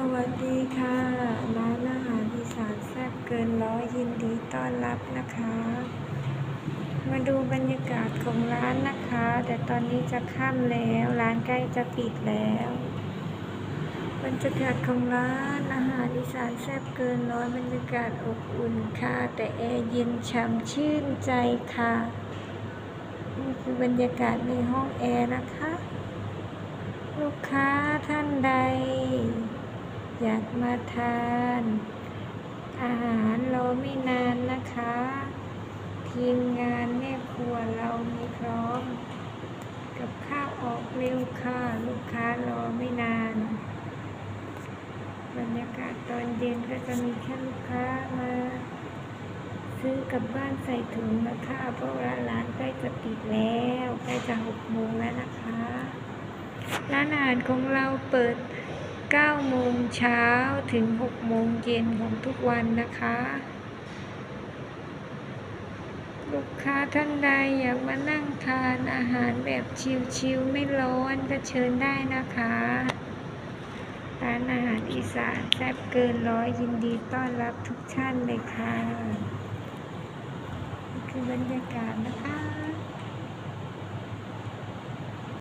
สวัสดีค่ะ ร้านอาหารอีสานแซ่บเกินร้อยยินดีต้อนรับนะคะ มาดูบรรยากาศของร้านนะคะ แต่ตอนนี้จะค่ำแล้ว ร้านใกล้จะปิดแล้ว บรรยากาศของร้านอาหารอีสานแซ่บเกินร้อยบรรยากาศอบอุ่นค่ะ แต่แอร์เย็นฉ่ำชื่นใจค่ะนี่คือบรรยากาศในห้องแอร์นะคะ ลูกค้าท่านใด อยากมาทาน อาหารรอไม่นานนะคะ ทีมงานแม่ครัวเรามีพร้อม กับข้าวออกเร็วค่ะลูกค้ารอไม่นาน บรรยากาศตอนเย็นก็จะมีแค่ลูกค้ามา ซื้อกลับบ้านใส่ถุงนะคะเพราะว่าร้านใกล้จะปิดแล้วใกล้จะหกโมงแล้วนะคะ ร้านอาหารของเราเปิด 9โมงเช้าถึง 6 โมงเย็นของทุกวันนะคะ ลูกค้าท่านใดอยากมานั่งทานอาหารแบบชิลๆไม่ร้อนก็เชิญได้นะคะร้านอาหารอีสานแซ่บเกินร้อยยินดีต้อนรับทุกท่านเลยค่ะนี่คือบรรยากาศนะคะ